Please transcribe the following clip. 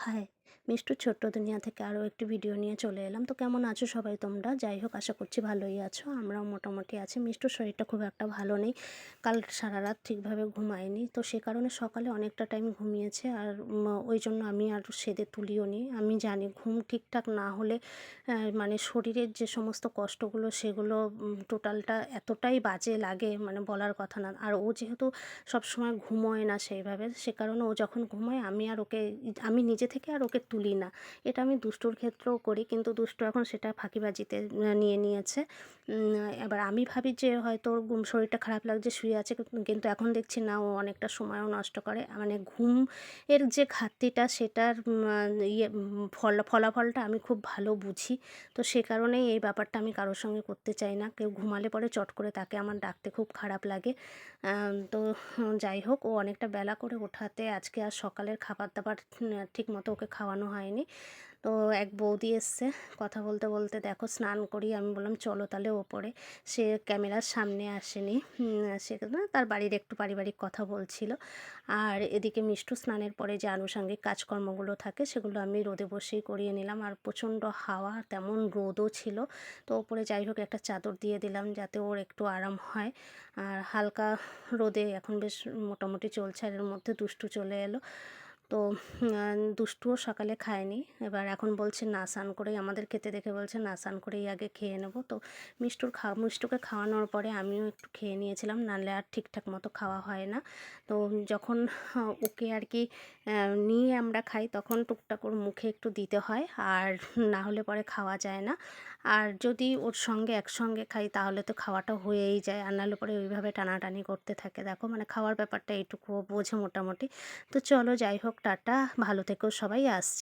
はい。মিষ্টু ছোট্ট দুনিয়া থেকে আরও একটি ভিডিও নিয়ে চলে এলাম। তো কেমন আছো সবাই তোমরা? যাই হোক, আশা করছি ভালোই আছো। আমরাও মোটামুটি আছি। মিষ্টুর শরীরটা খুব একটা ভালো নেই। কাল সারা রাত ঠিকভাবে ঘুমায়নি। তো সে কারণে সকালে অনেকটা টাইম ঘুমিয়েছে। আর ওই জন্য আমি আর সেদে তুলিও নি। আমি জানি ঘুম ঠিকঠাক না হলে মানে শরীরের যে সমস্ত কষ্টগুলো, সেগুলো টোটালটা এতটাই বাজে লাগে মানে বলার কথা না। আর ও যেহেতু সবসময় ঘুমোয় না সেইভাবে, সে কারণে ও যখন ঘুমোয়, আমি আর ওকে, আমি নিজে থেকে আর ওকে তুলি না। এটা আমি দুষ্টুর ক্ষেত্রেও করি, কিন্তু দুষ্টু এখন সেটা ফাঁকিবাজিতে নিয়ে নিয়েছে। এবার আমি ভাবি যে হয়তো ওর শরীরটা খারাপ লাগছে, শুয়ে আছে, কিন্তু- এখন দেখছি না, ও অনেকটা সময়ও নষ্ট করে। মানে ঘুম এর যে ঘাটতিটা, সেটার ইয়ে ফল, ফলাফলটা আমি খুব ভালো বুঝি। তো সে কারণেই এই ব্যাপারটা আমি কারোর সঙ্গে করতে চাই না। কেউ ঘুমালে পরে চট করে তাকে আমার ডাকতে খুব খারাপ লাগে। তো যাই হোক, ও অনেকটা বেলা করে ওঠাতে, আজকে আর সকালের খাবার দাবার ঠিক মতো ওকে খাওয়ানো হয়নি। তো এক বৌদি এসছে কথা বলতে বলতে, দেখো, স্নান করি। আমি বললাম, চলো তাহলে ওপরে। সে ক্যামেরার সামনে আসেনি। সে তার বাড়ির একটু পারিবারিক কথা বলছিল। আর এদিকে মিষ্টু স্নানের পরে যে আনুষঙ্গিক কাজকর্মগুলো থাকে, সেগুলো আমি রোদে বসেই করিয়ে নিলাম। আর প্রচণ্ড হাওয়া, তেমন রোদও ছিল। তো ওপরে যাই হোক, একটা চাদর দিয়ে দিলাম যাতে ওর একটু আরাম হয়। আর হালকা রোদে এখন বেশ মোটামুটি চলছে, আর এর মধ্যে দুষ্টু চলে এলো। তো দুষ্টুও সকালে খায়নি। এবার এখন বলছে, না, স্নান করেই আমাদের খেতে দেখে বলছে, না, স্নান করেই আগে খেয়ে নেব। তো মিষ্টুর খা মিষ্টুকে খাওয়ানোর পরে আমিও একটু খেয়ে নিয়েছিলাম। নাহলে আর ঠিকঠাক মতো খাওয়া হয় না। তো যখন ওকে আর কি নিয়ে আমরা খাই, তখন টুকটাক ওর মুখে একটু দিতে হয়। আর না হলে পরে খাওয়া যায় না। আর যদি ওর সঙ্গে একসঙ্গে খাই, তাহলে তো খাওয়াটা হয়েই যায়। আর নাহলে পরে ওইভাবে টানাটানি করতে থাকে। দেখো মানে খাওয়ার ব্যাপারটা এইটুকুও বোঝে মোটামুটি। তো চলো, যাই হোক টাটা ভালো থেকো সবাই আসছে।